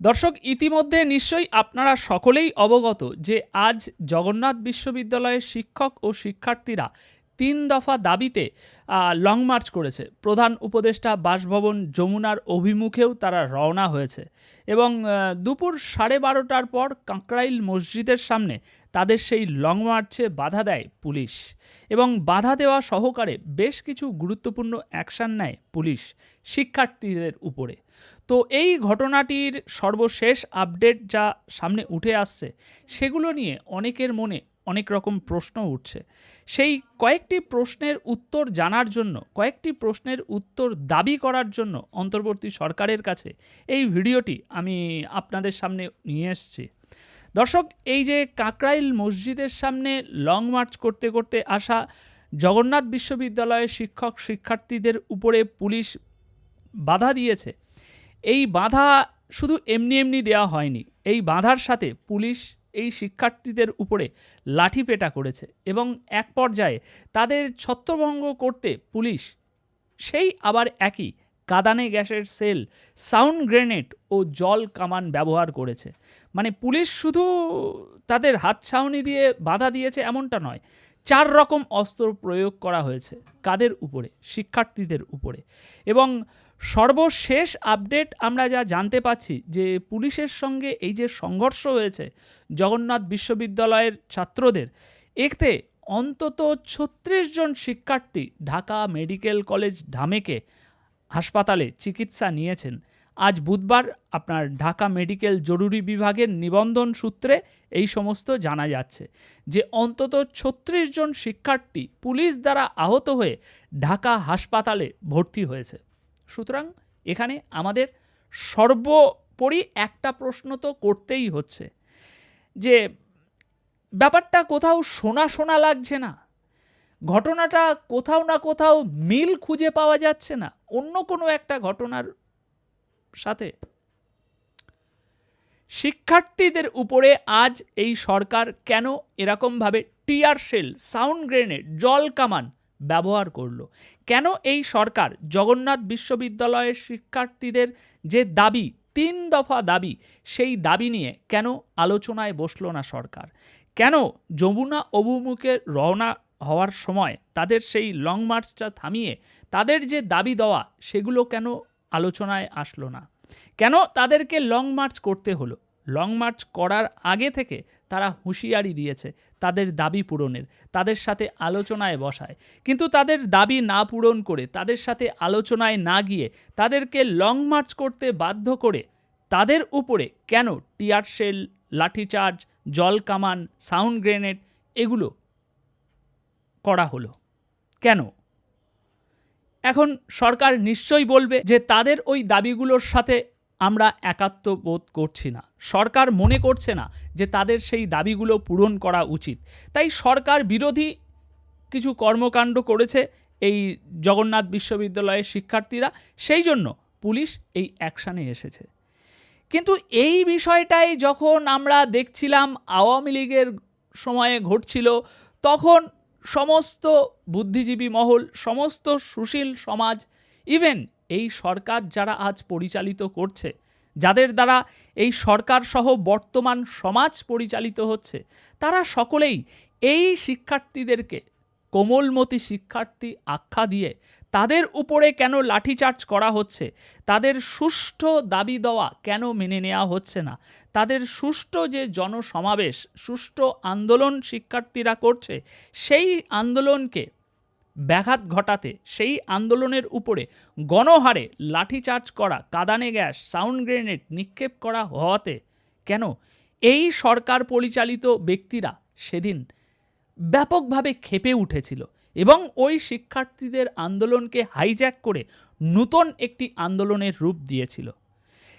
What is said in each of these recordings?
দর্শক ইতিমধ্যে নিশ্চয়ই আপনারা সকলেই অবগত যে আজ জগন্নাথ বিশ্ববিদ্যালয়ের শিক্ষক ও শিক্ষার্থীরা তিন দফা দাবিতে লং মার্চ করেছে। প্রধান উপদেষ্টা বাসভবন যমুনার অভিমুখেও তারা রওনা হয়েছে এবং দুপুর সাড়ে বারোটার পর কাঁকড়াইল মসজিদের সামনে তাদের সেই লং মার্চে বাধা দেয় পুলিশ এবং বাধা দেওয়া সহকারে বেশ কিছু গুরুত্বপূর্ণ অ্যাকশন নেয় পুলিশ শিক্ষার্থীদের উপরে। তো এই ঘটনাটির সর্বশেষ আপডেট যা সামনে উঠে আসছে সেগুলো নিয়ে অনেকের মনে অনেক রকম প্রশ্ন উঠছে। সেই কয়েকটি প্রশ্নের উত্তর জানার জন্য, কয়েকটি প্রশ্নের উত্তর দাবি করার জন্য অন্তর্বর্তী সরকারের কাছে এই ভিডিওটি আমি আপনাদের সামনে নিয়ে এসেছি। দর্শক, এই যে কাকরাইল মসজিদের সামনে লং মার্চ করতে করতে আসা জগন্নাথ বিশ্ববিদ্যালয়ের শিক্ষক শিক্ষার্থীদের উপরে পুলিশ বাধা দিয়েছে, এই বাধা শুধু এমনি এমনি দেওয়া হয়নি। এই বাধার সাথে পুলিশ এই শিক্ষার্থীদের উপরে লাঠিপেটা করেছে এবং এক পর্যায়ে তাদের ছত্রভঙ্গ করতে পুলিশ সেই আবার একই কাদানে গ্যাসের সেল, সাউন্ড গ্রেনেড ও জল কামান ব্যবহার করেছে। মানে পুলিশ শুধু তাদের হাত ছাউনি দিয়ে বাধা দিয়েছে এমনটা নয়, চার রকম অস্ত্র প্রয়োগ করা হয়েছে কাদের উপরে, শিক্ষার্থীদের উপরে। এবং সর্বশেষ আপডেট আমরা যা জানতে পাচ্ছি যে পুলিশের সঙ্গে এই যে সংঘর্ষ হয়েছে জগন্নাথ বিশ্ববিদ্যালয়ের ছাত্রদের, এতে অন্তত ছত্রিশ জন শিক্ষার্থী ঢাকা মেডিকেল কলেজ ঢামেকে হাসপাতালে চিকিৎসা নিয়েছেন। আজ বুধবার আপনার ঢাকা মেডিকেল জরুরি বিভাগের নিবন্ধন সূত্রে এই সমস্ত জানা যাচ্ছে যে অন্তত ছত্রিশ জন শিক্ষার্থী পুলিশ দ্বারা আহত হয়ে ঢাকা হাসপাতালে ভর্তি হয়েছে। সুতরাং এখানে আমাদের সর্বোপরি একটা প্রশ্ন তো করতেই হচ্ছে যে ব্যাপারটা কোথাও শোনা শোনা লাগছে না, ঘটনাটা কোথাও না কোথাও মিল খুঁজে পাওয়া যাচ্ছে না, অন্য কোনো একটা ঘটনার সাথে। শিক্ষার্থীদের উপরে আজ এই সরকার কেন এরকমভাবে টিয়ার শেল, সাউন্ড গ্রেনেড, জল কামান ব্যবহার করল। কেন এই সরকার জগন্নাথ বিশ্ববিদ্যালয়ের শিক্ষার্থীদের যে দাবি, তিন দফা দাবি, সেই দাবি নিয়ে কেন আলোচনায় বসল না সরকার? কেন যমুনা অভিমুখে রওনা হওয়ার সময় তাদের সেই লং মার্চটা থামিয়ে তাদের যে দাবি দেওয়া, সেগুলো কেন আলোচনায় আসলো না? কেন তাদেরকে লং মার্চ করতে হলো? লং মার্চ করার আগে থেকে তারা হুঁশিয়ারি দিয়েছে তাদের দাবি পূরণের, তাদের সাথে আলোচনায় বসায়। কিন্তু তাদের দাবি না পূরণ করে, তাদের সাথে আলোচনায় না গিয়ে তাদেরকে লং মার্চ করতে বাধ্য করে তাদের উপরে কেন টিয়ার শেল, লাঠিচার্জ, জল কামান, সাউন্ড গ্রেনেড এগুলো করা হলো? কেন? এখন সরকার নিশ্চয়ই বলবে যে তাদের ওই দাবিগুলোর সাথে আমরা একাত্ম বোধ করছি না। সরকার মনে করছে না যে তাদের সেই দাবিগুলো পূরণ করা উচিত। তাই সরকার বিরোধী কিছু কর্মকাণ্ড করেছে এই জগন্নাথ বিশ্ববিদ্যালয়ের শিক্ষার্থীরা। সেই জন্য পুলিশ এই অ্যাকশানে এসেছে। কিন্তু এই বিষয়টাই যখন আমরা দেখছিলাম আওয়ামী লীগের সময়ে ঘটছিল, তখন সমস্ত বুদ্ধিজীবী মহল, সমস্ত সুশীল সমাজ ইভেন এই সরকার যারা আজ পরিচালিত করছে, যাদের দ্বারা এই সরকার সহ বর্তমান সমাজ পরিচালিত হচ্ছে, তারা সকলেই এই শিক্ষার্থীদেরকে, কোমলমতি শিক্ষার্থী আখ্যা দিয়ে তাদের উপরে কেন লাঠিচার্জ করা হচ্ছে, তাদের সুষ্ঠু দাবি দেওয়া কেন মেনে নেওয়া হচ্ছে না, তাদের সুষ্ঠু যে জনসমাবেশ, সুষ্ঠু আন্দোলন শিক্ষার্থীরা করছে, সেই আন্দোলনকে ব্যাঘাত ঘটাতে সেই আন্দোলনের উপরে গণহারে লাঠিচার্জ করা, কাদানে গ্যাস, সাউন্ড গ্রেনেড নিক্ষেপ করা হওয়াতে কেন এই সরকার পরিচালিত ব্যক্তিরা সেদিন ব্যাপকভাবে ক্ষেপে উঠেছিল এবং ওই শিক্ষার্থীদের আন্দোলনকে হাইজ্যাক করে নূতন একটি আন্দোলনের রূপ দিয়েছিল।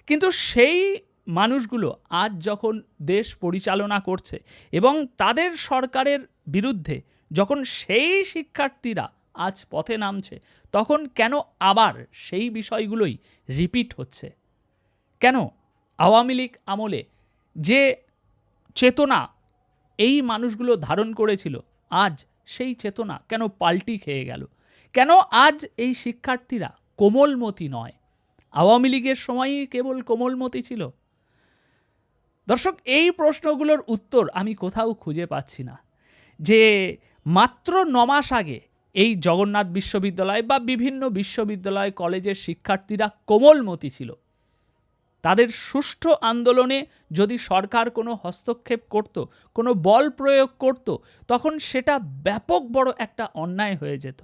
কিন্তু সেই মানুষগুলো আজ যখন দেশ পরিচালনা করছে এবং তাদের সরকারের বিরুদ্ধে যখন সেই শিক্ষার্থীরা আজ পথে নামছে, তখন কেন আবার সেই বিষয়গুলোই রিপিট হচ্ছে? কেন আওয়ামী লীগ আমলে যে চেতনা এই মানুষগুলো ধারণ করেছিল, আজ সেই চেতনা কেন পাল্টি খেয়ে গেল? কেন আজ এই শিক্ষার্থীরা কোমলমতি নয়? আওয়ামী লীগের সময়ই কেবল কোমলমতি ছিল? দর্শক, এই প্রশ্নগুলোর উত্তর আমি কোথাও খুঁজে পাচ্ছি না। যে মাত্র ন মাস আগে এই জগন্নাথ বিশ্ববিদ্যালয় বা বিভিন্ন বিশ্ববিদ্যালয় কলেজের শিক্ষার্থীরা কোমলমতি ছিল। তাদের সুষ্ঠু আন্দোলনে যদি সরকার কোনো হস্তক্ষেপ করত, কোনো বল প্রয়োগ করত, তখন সেটা ব্যাপক বড় একটা অন্যায় হয়ে যেত।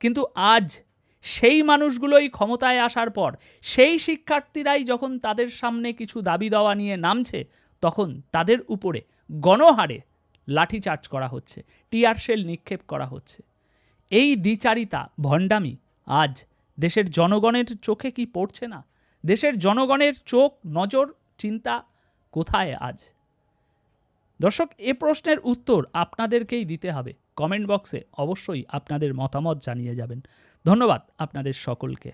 কিন্তু আজ সেই মানুষগুলোই ক্ষমতায় আসার পর, সেই শিক্ষার্থীরাই যখন তাদের সামনে কিছু দাবি দেওয়া নিয়ে নামছে, তখন তাদের উপরে গণহারে লাঠিচার্জ করা হচ্ছে, টিয়ার শেল নিক্ষেপ করা হচ্ছে। এই দ্বিচারিতা, ভণ্ডামি, আজ দেশের জনগণের চোখে কি পড়ছে না? দেশের জনগণের চোখ, নজর, চিন্তা কোথায় আজ? দর্শক, এ প্রশ্নের উত্তর আপনাদেরকেই দিতে হবে। কমেন্ট বক্সে অবশ্যই আপনাদের মতামত জানিয়ে যাবেন। ধন্যবাদ আপনাদের সকলকে।